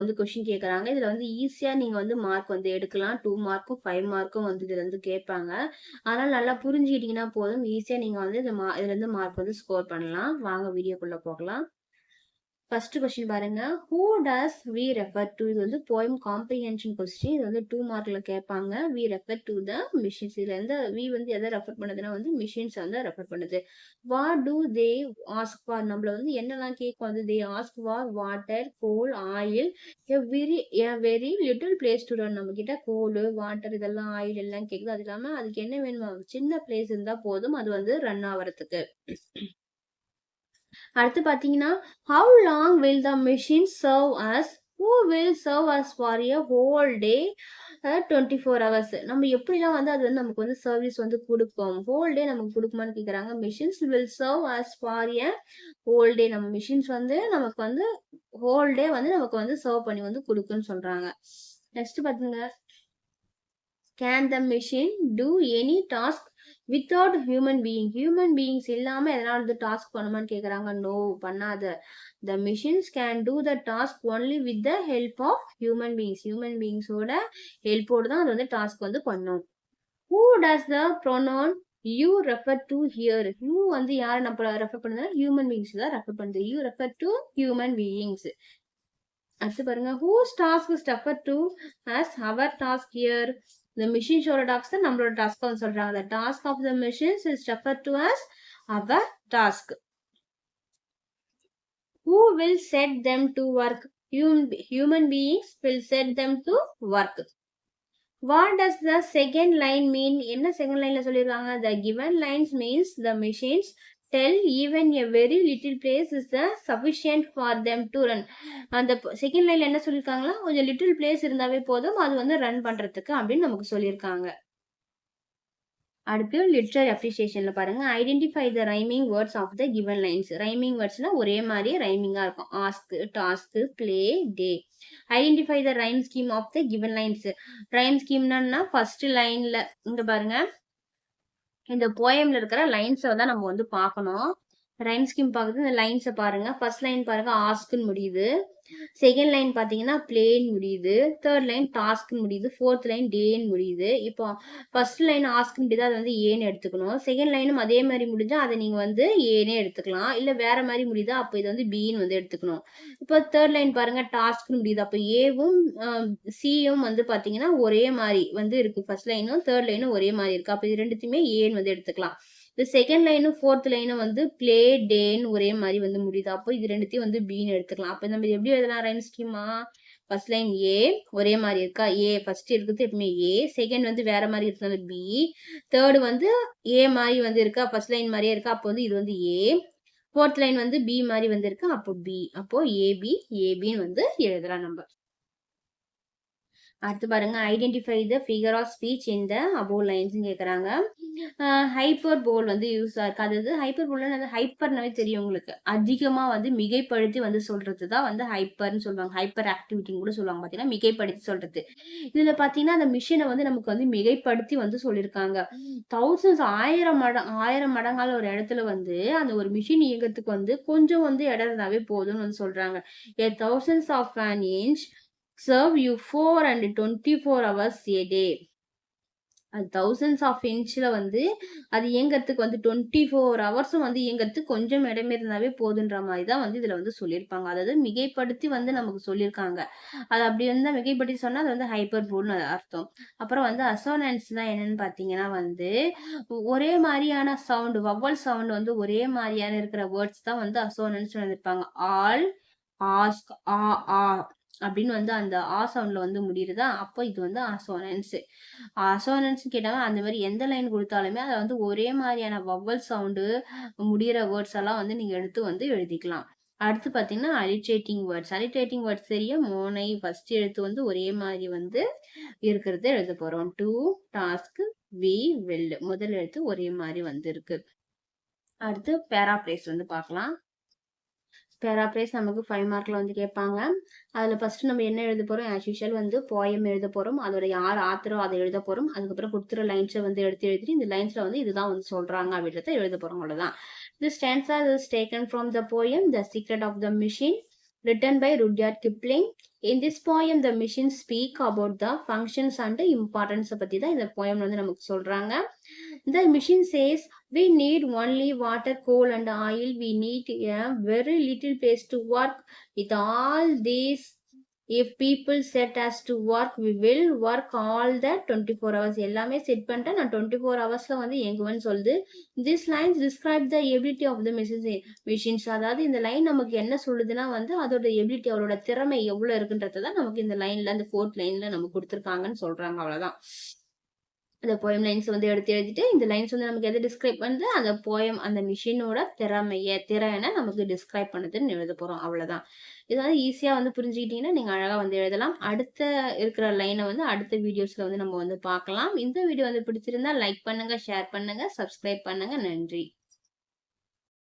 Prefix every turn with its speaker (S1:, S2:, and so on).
S1: வந்து கொஸ்டின் கேட்குறாங்க இதில் வந்து ஈஸியாக நீங்கள் வந்து மார்க் வந்து எடுக்கலாம். டூ மார்க்கும் ஃபைவ் மார்க்கும் வந்து இதில் வந்து கேட்பாங்க. அதனால் நல்லா புரிஞ்சுக்கிட்டிங்கன்னா போதும். ஈஸியாக நீங்கள் வந்து இந்த மா இதுலேருந்து மார்க் வந்து ஸ்கோர் பண்ணலாம். வாங்க வீடியோக்குள்ளே போகலாம். ஃபர்ஸ்ட் கொஸ்டின் பாருங்க. Who does we refer to இது வந்து போயம் காம்ப்ரிஹென்ஷன் கொஸ்டின் இது வந்து டூ மார்க்ல கேட்பாங்க. We refer to the machines இதுல இருந்து வி வந்து எதை ரெஃபர் பண்ணுதுன்னா வந்து மிஷின்ஸ் வந்து ரெஃபர் பண்ணுது. What do they ask for நம்மள வந்து என்னெல்லாம் கேட்கும்? வந்து they ask for water coal oil a very a very little place to run நம்ம கிட்ட கோல் வாட்டர் இதெல்லாம் ஆயில் எல்லாம் கேட்குது அது இல்லாம அதுக்கு என்ன வேணுமா? சின்ன பிளேஸ் இருந்தா போதும். அது வந்து ரன் ஆகிறதுக்கு அடுத்து பார்த்தீங்கன்னா how long will the machine serve us who will serve us for a whole day twenty four hours நம்ம எப்படிலாம் வந்து அது வந்து நமக்கு வந்து சர்வீஸ் வந்து கொடுப்போம் ஹோல் டே நமக்கு கொடுக்குமான்னு கேட்குறாங்க machines will serve us for a whole day நம்ம மிஷின்ஸ் வந்து நமக்கு வந்து ஹோல் டே வந்து நமக்கு வந்து சர்வ் பண்ணி வந்து கொடுக்குன்னு சொல்கிறாங்க நெக்ஸ்ட் பார்த்தீங்க can the machine do any task without human being human beings இல்லாம எதனால வந்து டாஸ்க் பண்ணுமான்னு கேக்குறாங்க? நோ பண்ணாத. The machines can do the task only with the help of human beings human பீயிங்ஸோட ஹெல்ப்போடு தான் அது வந்து டாஸ்க் வந்து பண்ணும். Who does the pronoun you refer to here you வந்து யாரை நம்ம ரெஃபர் பண்ணுதுன்னா ஹியூமன் பீயிங்ஸ் தான் ரெஃபர் பண்ணுது you refer to human beings அடுத்து பாருங்க. Whose task is refer to as our task here இந்த மிஷின்ஸோட டாஸ்க் தான் நம்மளோட டாஸ்க் வந்து சொல்றாங்க the task of the machines is referred to as our task who will set them to work human, human beings will set them to work what does the second line mean என்ன second லைன்ல சொல்லிருக்காங்க the given lines means the machines tell even a very little place is the sufficient for them to run அந்த second லைன்ல என்ன சொல்லியிருக்காங்களா கொஞ்சம் little place இருந்தாவே போதும் அது வந்து ரன் பண்ணுறதுக்கு அப்படின்னு நமக்கு சொல்லியிருக்காங்க அடுத்து லிட்ரரி அப்ரிசியேஷனில் பாருங்க. Identify the rhyming words of the given lines rhyming வேர்ட்ஸ்னால் ஒரே மாதிரி ரைமிங்காக இருக்கும். Ask task play day identify the rhyme scheme of the given lines rhyme ஸ்கீம்னா first லைனில் இங்கே பாருங்கள் இந்த போயம்ல இருக்கிற லைன்ஸை தான் நம்ம வந்து பார்க்கணும். ரைம் ஸ்கீம் பார்க்குறது இந்த லைன்ஸை பாருங்கள் ஃபர்ஸ்ட் லைன் பாருங்கள் ஆஸ்க்குன்னு முடியுது. செகண்ட் லைன் பார்த்தீங்கன்னா பிளேன் முடியுது. தேர்ட் லைன் டாஸ்க்னு முடியுது. ஃபோர்த் லைன் டேன்னு முடியுது. இப்போ ஃபர்ஸ்ட் லைன் ஆஸ்க் முடியுது அதை வந்து ஏன்னு எடுத்துக்கணும். செகண்ட் லைனும் அதே மாதிரி முடிஞ்சால் அதை நீங்கள் வந்து ஏனே எடுத்துக்கலாம். இல்லை வேற மாதிரி முடியுதா அப்போ இது வந்து பின்னு வந்து எடுத்துக்கணும். இப்போ தேர்ட் லைன் பாருங்கள் டாஸ்க்னு முடியுது. அப்போ ஏவும் சியும் வந்து பார்த்தீங்கன்னா ஒரே மாதிரி வந்து இருக்குது ஃபர்ஸ்ட் லைனும் தேர்ட் லைனும் ஒரே மாதிரி இருக்குது அப்போ இது ரெண்டுத்தையுமே ஏன்னு வந்து எடுத்துக்கலாம். இந்த செகண்ட் லைனும் ஃபோர்த் லைனும் வந்து பிளே டேன்னு ஒரே மாதிரி வந்து முடியுது. அப்போ இது ரெண்டுத்தையும் வந்து பின்னு எடுத்துக்கலாம். அப்போ நம்ம எப்படி எழுதலாம் ரைம் ஸ்கீமா ஃபர்ஸ்ட் லைன் ஏ ஒரே மாதிரி இருக்கா? ஏ ஃபர்ஸ்ட் இருக்கிறது எப்பவுமே ஏ செகண்ட் வந்து வேற மாதிரி இருக்கிறது பி தேர்டு வந்து ஏ மாதிரி வந்து இருக்கா? ஃபர்ஸ்ட் லைன் மாதிரியே இருக்கா? அப்போ வந்து இது வந்து ஏ ஃபோர்த் லைன் வந்து பி மாதிரி வந்து இருக்கு? அப்போ பி அப்போ ஏபி ஏபின்னு வந்து எழுதலாம் நம்ம. அடுத்து பாருங்க identify the figure of speech இந்த அபோவ் லைன்ஸ் கேட்குறாங்க ஹைப்பர் போல் வந்து யூஸ் இருக்கு. அதாவது ஹைப்பர் போல் வந்து ஹைப்பர்னாவே தெரியும் உங்களுக்கு. அதிகமாக வந்து மிகைப்படுத்தி வந்து சொல்றது தான் வந்து ஹைப்பர்னு சொல்லுவாங்க. ஹைப்பர் ஆக்டிவிட்டின்னு கூட சொல்லுவாங்க பார்த்தீங்கன்னா மிகைப்படுத்தி சொல்றது. இதுல பார்த்தீங்கன்னா அந்த மிஷினை வந்து நமக்கு வந்து மிகைப்படுத்தி வந்து சொல்லியிருக்காங்க தௌசண்ட்ஸ் ஆயிரம் மடம் ஆயிரம் மடங்கால ஒரு இடத்துல வந்து அந்த ஒரு மிஷின் இயங்கிறதுக்கு வந்து கொஞ்சம் வந்து இடம் இருந்தாவே போதும்னு வந்து சொல்றாங்க. A thousandths of an inch serve you four and twenty four hours a day. அது தௌசண்ட்ஸ் ஆஃப் இன்ச்சில் வந்து அது இயங்கிறதுக்கு வந்து டுவெண்ட்டி ஃபோர் ஹவர்ஸும் வந்து இயங்கிறதுக்கு கொஞ்சம் இடமே இருந்தாவே போதுன்ற மாதிரி தான் வந்து இதில் வந்து சொல்லியிருப்பாங்க. அதாவது மிகைப்படுத்தி வந்து நமக்கு சொல்லியிருக்காங்க. அது அப்படி இருந்தால் மிகைப்படுத்தி சொன்னால் அது வந்து ஹைப்பர் போல்னு அர்த்தம். அப்புறம் வந்து அசோனன்ஸ்னா என்னன்னு பார்த்தீங்கன்னா வந்து ஒரே மாதிரியான சவுண்டு வவ்வல் சவுண்டு வந்து ஒரே மாதிரியான இருக்கிற வேர்ட்ஸ் தான் வந்து அசோனன்ஸ் சொல்லியிருப்பாங்க. All ask ah ah. அப்படின்னு வந்து அந்த ஆ சவுண்ட்ல வந்து முடியுறதா? அப்போ இது வந்து அசோனன்ஸ். அசோனன்ஸ் கேட்டாங்க அந்த மாதிரி எந்த லைன் கொடுத்தாலுமே அதை வந்து ஒரே மாதிரியான வவ்வல் சவுண்டு முடிகிற வேர்ட்ஸ் எல்லாம் வந்து நீங்க எடுத்து வந்து எழுதிக்கலாம். அடுத்து பார்த்தீங்கன்னா அலிட்ரேட்டிங் வேர்ட்ஸ். அலிட்ரேட்டிங் வேர்ட்ஸ் தெரிய மோனை ஃபர்ஸ்ட் எழுத்து வந்து ஒரே மாதிரி வந்து இருக்கிறத எழுத போகிறோம் டூ டாஸ்க் வி வெல் முதல் எழுத்து ஒரே மாதிரி வந்து இருக்கு. அடுத்து பேராப்ரேஸ் வந்து பார்க்கலாம். பேராப்ரேஸ் நமக்கு ஃபைவ் மார்க்கில் வந்து கேட்பாங்க. அதில் ஃபஸ்ட்டு நம்ம என்ன எழுத போகிறோம் ஆஸ் யூஷுவல் வந்து போயம் எழுத போகிறோம் அதோட யார் ஆத்தரோ அதை எழுத போகிறோம் அதுக்கப்புறம் கொடுத்துற லைன்ஸை வந்து எடுத்து எழுதிட்டு இந்த லைன்ஸில் வந்து இதுதான் வந்து சொல்கிறாங்க அப்படின்றத எழுத போறோம். The This stanza is taken from the poem the secret of the machine written by Rudyard Kipling. In this poem, the machine speak about the functions and importance பத்தி தான் இந்த poem வந்து நமக்கு சொல்றாங்க. The machine says, we need only water water, and oil we need a very little little to work with all all if people set set to work work, will work all the the four hours எல்லாமே set பண்ணிட்டேன் நான் twenty four ஹவர்ஸில் வந்து இயங்குவேன்னு சொல்லுது this lines describe the ability of the machines machines அதாவது இந்த line நமக்கு என்ன சொல்லுதுன்னா வந்து அதோட எபிலிட்டி அவரோட திறமை எவ்வளோ இருக்குன்றத தான் நமக்கு இந்த லைனில் அந்த ஃபோர்த் லைனில் நமக்கு கொடுத்துருக்காங்கன்னு சொல்கிறாங்க அவ்வளோதான் அந்த போயம் லைன்ஸ் வந்து எடுத்து எழுதிட்டு இந்த லைன்ஸ் வந்து நமக்கு எதை டிஸ்கிரைப் பண்ணுது? அந்த போயம் அந்த மிஷினோட திறமையை திறனை நமக்கு டிஸ்கிரைப் பண்ணுதுன்னு எழுத போகிறோம் அவ்வளோதான் இது வந்து ஈஸியாக வந்து புரிஞ்சுக்கிட்டீங்கன்னா நீங்கள் அழகாக வந்து எழுதலாம். அடுத்த இருக்கிற லைனை வந்து அடுத்த வீடியோஸில் வந்து நம்ம வந்து பார்க்கலாம். இந்த வீடியோ வந்து பிடிச்சிருந்தா லைக் பண்ணுங்கள் ஷேர் பண்ணுங்கள் சப்ஸ்கிரைப் பண்ணுங்கள் நன்றி.